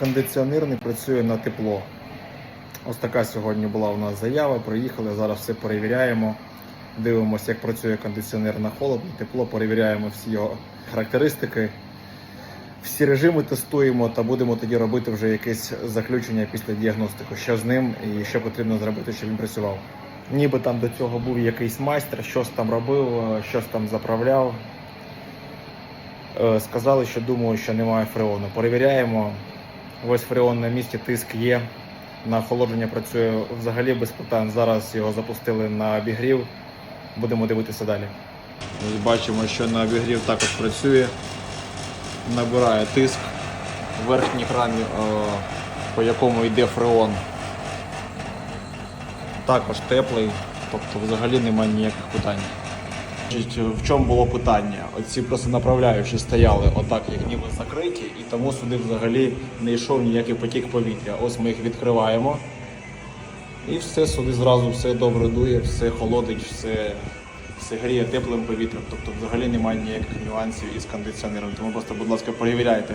кондиціонер не працює на тепло. Ось така сьогодні була у нас заява. Приїхали, зараз все перевіряємо. Дивимося, як працює кондиціонер на холод, на тепло, перевіряємо всі його характеристики. Всі режими тестуємо та будемо тоді робити вже якесь заключення після діагностики, що з ним і що потрібно зробити, щоб він працював. Ніби там до цього був якийсь майстер, щось там робив, щось там заправляв. Е, Сказали, що думаю, що немає фреону. Перевіряємо. Ось фреон на місці, тиск є. На охолодження працює взагалі без питань. Зараз його запустили на обігрів. Будемо дивитися далі. Ось бачимо, що на обігрів також працює. Набирає тиск в верхній рамі, е, по якому йде фреон. Також теплий, тобто взагалі немає ніяких питань. Значить, В чому було питання? Оці просто направляючі стояли отак, як ніби закриті, і тому сюди взагалі не йшов ніякий потік повітря. Ось ми їх відкриваємо. І все сюди зразу все добре дує, все холодить, все, все гріє теплим повітрям. Тобто взагалі немає ніяких нюансів із кондиціонером. Тому просто, будь ласка, перевіряйте.